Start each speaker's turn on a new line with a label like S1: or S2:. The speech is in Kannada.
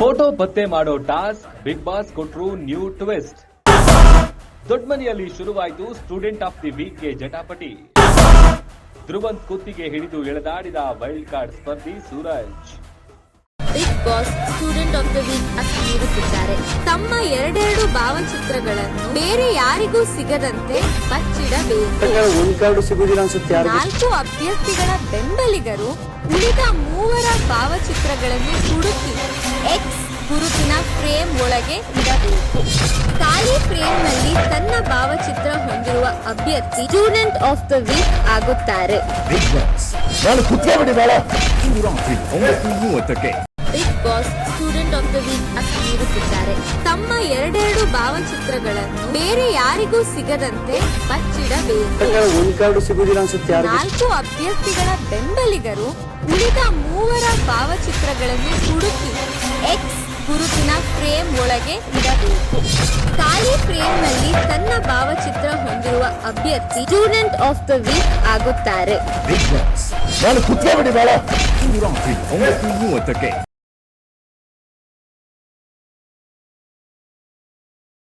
S1: ಫೋಟೋ ಪತ್ತೆ ಮಾಡೋ ಟಾಸ್ಕ್ ಬಿಗ್ ಬಾಸ್ ಕೊಟ್ರು ನ್ಯೂ ಟ್ವಿಸ್ಟ್. ದೊಡ್ಮನೆಯಲ್ಲಿ ಶುರುವಾಯಿತು ಸ್ಟೂಡೆಂಟ್ ಆಫ್ ದಿ ವೀಕ್ಗೆ ಜಟಾಪಟಿ. ಧ್ರುವಂತ್ ಕುತ್ತಿಗೆ ಹಿಡಿದು ಎಳೆದಾಡಿದ wild card ಸ್ಪರ್ಧಿ Suraj.
S2: Big boss student of the week ಅಂತ ನೀಡುತ್ತಿದ್ದಾರೆ. ತಮ್ಮ ಎರಡೆರಡು ಭಾವಚಿತ್ರಗಳನ್ನು ಬೇರೆ ಯಾರಿಗೂ ಸಿಗದಂತೆ ಬಚ್ಚಿಡಬೇಕು.
S3: ಒಂದ್ ಕಾರ್ಡು ಸಿಗುದಿಲ್ಲ ಅನ್ಸುತ್ತೆ ಯಾರಿಗೂ?
S2: ನಾಲ್ಕು ಅಭ್ಯರ್ಥಿಗಳ ಬೆಂಬಲಿಗರು ಉಳಿದ ಮೂವರ ಭಾವಚಿತ್ರಗಳನ್ನು ಹುಡುಕಿ ಎಕ್ಸ್ ಗುರುತಿನ ಫ್ರೇಮ್ ಒಳಗೆ ಇಡಬೇಕು. ಖಾಲಿ ಫ್ರೇಮ್ನಲ್ಲಿ ತನ್ನ ಭಾವಚಿತ್ರ ಹೊಂದಿರುವ ಅಭ್ಯರ್ಥಿ ಸ್ಟೂಡೆಂಟ್ ಆಫ್ ದ ವೀಕ್ ಆಗುತ್ತಾರೆ.
S4: Boss
S2: student of the week ಅಂತ ನೀಡುತ್ತಿದ್ದಾರೆ. ತಮ್ಮ ಎರಡೆರಡು ಭಾವಚಿತ್ರಗಳನ್ನು ಬೇರೆ ಯಾರಿಗೂ ಸಿಗದಂತೆ ಬಚ್ಚಿಡಬೇಕು. ನಾಲ್ಕು ಅಭ್ಯರ್ಥಿಗಳ ಬೆಂಬಲಿಗರು ಉಳಿದ ಮೂವರ ಭಾವಚಿತ್ರಗಳನ್ನು ಹುಡುಕಿ ಎಕ್ಸ್ ಗುರುತಿನ ಫ್ರೇಮ್ ಒಳಗೆ ಇಡಬೇಕು. ಖಾಲಿ ಫ್ರೇಮ್ನಲ್ಲಿ ತನ್ನ ಭಾವಚಿತ್ರ ಹೊಂದಿರುವ ಅಭ್ಯರ್ಥಿ ಸ್ಟೂಡೆಂಟ್ ಆಫ್ ದ ವೀಕ್ ಆಗುತ್ತಾರೆ.